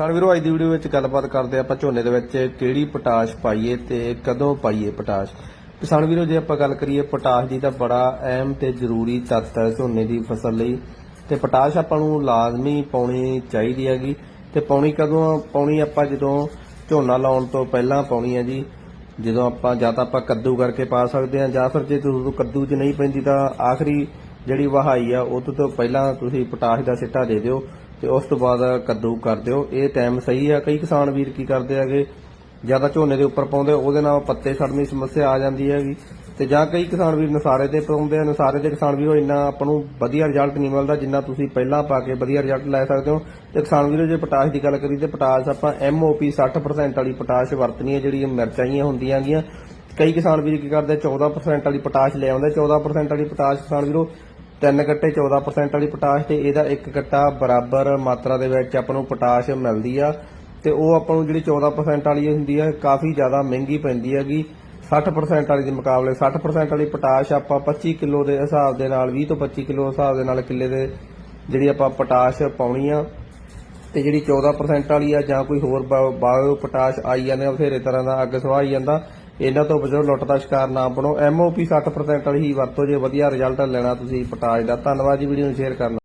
ਕਿਸਾਨ ਵੀਰੋ, ਅੱਜ ਦੀ ਵੀਡੀਓ ਵਿੱਚ ਗੱਲਬਾਤ ਕਰਦੇ ਆਪਾਂ ਝੋਨੇ ਦੇ ਵਿੱਚ ਕਿਹੜੀ ਪੋਟਾਸ਼ ਪਾਈਏ ਤੇ ਕਦੋਂ ਪਾਈਏ ਪੋਟਾਸ਼। ਕਿਸਾਨ ਵੀਰੋ, ਜੇ ਆਪਾਂ ਗੱਲ ਕਰੀਏ ਪੋਟਾਸ਼ ਦੀ ਤਾਂ ਬੜਾ ਅਹਿਮ ਤੇ ਜ਼ਰੂਰੀ ਤੱਤ ਹੈ ਝੋਨੇ ਦੀ ਫਸਲ ਲਈ। ਤੇ ਪੋਟਾਸ਼ ਆਪਾਂ ਨੂੰ ਲਾਜ਼ਮੀ ਪਾਉਣੀ ਚਾਹੀਦੀ ਹੈਗੀ। ਤੇ ਪਾਉਣੀ ਕਦੋਂ ਪਾਉਣੀ ਆਪਾਂ ਜਦੋਂ ਝੋਨਾ ਲਾਉਣ ਤੋਂ ਪਹਿਲਾਂ ਪਾਉਣੀ ਹੈ ਜੀ। ਜਦੋਂ ਆਪਾਂ, ਜਾਂ ਤਾਂ ਆਪਾਂ ਕੱਦੂ ਕਰਕੇ ਪਾ ਸਕਦੇ ਹਾਂ, ਜਾਂ ਫਿਰ ਜੇ ਤੁਹਾਨੂੰ ਕੱਦੂ 'ਚ ਨਹੀਂ ਪੈਂਦੀ ਤਾਂ ਆਖਰੀ ਜਿਹੜੀ ਵਹਾਈ ਆ, ਉਹ ਤੋਂ ਪਹਿਲਾਂ ਤੁਸੀਂ ਪੋਟਾਸ਼ ਦਾ ਸਿੱਟਾ ਦੇ ਦਿਓ। ਤੇ ਉਸ ਤੋਂ ਬਾਅਦ ਕੱਦੂ ਕਰ ਦਿਓ। ਇਹ ਟਾਈਮ ਸਹੀ ਆ। ਕਈ ਕਿਸਾਨ ਵੀਰ ਕੀ ਕਰਦੇ ਹੈਗੇ, ਜ਼ਿਆਦਾ ਝੋਨੇ ਦੇ ਉੱਪਰ ਪਾਉਂਦੇ, ਉਹਦੇ ਨਾਲ ਪੱਤੇ ਸੜਨ ਦੀ ਸਮੱਸਿਆ ਆ ਜਾਂਦੀ ਹੈਗੀ। ਤੇ ਜਾਂ ਕਈ ਕਿਸਾਨ ਵੀਰ ਨਸਾਰੇ ਤੇ ਪਾਉਂਦੇ ਆ। ਨਸਾਰੇ ਦੇ ਕਿਸਾਨ ਵੀਰੋ, ਇੰਨਾ ਆਪਾਂ ਨੂੰ ਵਧੀਆ ਰਿਜ਼ਲਟ ਨਹੀਂ ਮਿਲਦਾ ਜਿੰਨਾ ਤੁਸੀਂ ਪਹਿਲਾਂ ਪਾ ਕੇ ਵਧੀਆ ਰਿਜ਼ਲਟ ਲੈ ਸਕਦੇ ਹੋ। ਤੇ ਕਿਸਾਨ ਵੀਰੋ, ਜੇ ਪੋਟਾਸ਼ ਦੀ ਗੱਲ ਕਰੀ ਤੇ ਪੋਟਾਸ਼ ਆਪਾਂ MOP 60% ਵਾਲੀ ਪੋਟਾਸ਼ ਵਰਤਣੀ ਹੈ ਜਿਹੜੀ ਮਿਰਚਾਂ ਹੀ ਹੁੰਦੀਆਂ ਹੈਗੀਆਂ। ਕਈ ਕਿਸਾਨ ਵੀਰ ਕੀ ਕਰਦੇ 14% ਵਾਲੀ ਪੋਟਾਸ਼ ਲੈ ਆਉਂਦੇ 14% ਵਾਲੀ ਪੋਟਾਸ਼ ਕਿਸਾਨ ਵੀਰੋ ਤਿੰਨ ਗੱਟੇ 14% ਵਾਲੀ ਪੋਟਾਸ਼ ਤੇ ਇਹਦਾ ਇੱਕ ਗੱਟਾ ਬਰਾਬਰ ਮਾਤਰਾ ਦੇ ਵਿੱਚ ਆਪਾਂ ਨੂੰ ਪੋਟਾਸ਼ ਮਿਲਦੀ ਆ ਤੇ ਉਹ ਆਪਾਂ ਨੂੰ ਜਿਹੜੀ 14% ਵਾਲੀ ਹੁੰਦੀ ਆ, ਕਾਫੀ ਜ਼ਿਆਦਾ ਮਹਿੰਗੀ ਪੈਂਦੀ ਹੈਗੀ। 60% ਵਾਲੀ ਦੇ ਮੁਕਾਬਲੇ 60% ਵਾਲੀ ਪੋਟਾਸ਼ ਆਪਾਂ 25 ਕਿਲੋ ਦੇ ਹਿਸਾਬ ਦੇ ਨਾਲ 20 ਤੋਂ 25 ਕਿਲੋ ਹਿਸਾਬ ਦੇ ਨਾਲ ਕਿੱਲੇ ਦੇ ਜਿਹੜੀ ਆਪਾਂ ਪੋਟਾਸ਼ ਪਾਉਣੀ ਆ। ਤੇ ਜਿਹੜੀ 14% ਵਾਲੀ ਆ ਜਾਂ ਕੋਈ ਹੋਰ ਬਾ- ਬਾਇਓ ਪੋਟਾਸ਼ ਆਈ ਜਾਂਦੇ ਆ, ਬਥੇਰੇ ਤਰ੍ਹਾਂ ਦਾ ਅੱਗ ਸਵਾਹ ਆਈ ਜਾਂਦਾ। ਇਹਨਾਂ ਤੋਂ ਬਚੋ, ਲੁੱਟ ਦਾ ਸ਼ਿਕਾਰ ਨਾ ਬਣੋ। ਐਮਓਪੀ 60% ਵਾਲੀ ਹੀ ਵਰਤੋ, ਜੇ ਵਧੀਆ ਰਿਜ਼ਲਟ ਲੈਣਾ ਤੁਸੀਂ ਪਟਾਜ ਦਾ। ਧੰਨਵਾਦ ਜੀ, ਵੀਡੀਓ ਨੂੰ ਸ਼ੇਅਰ ਕਰਨਾ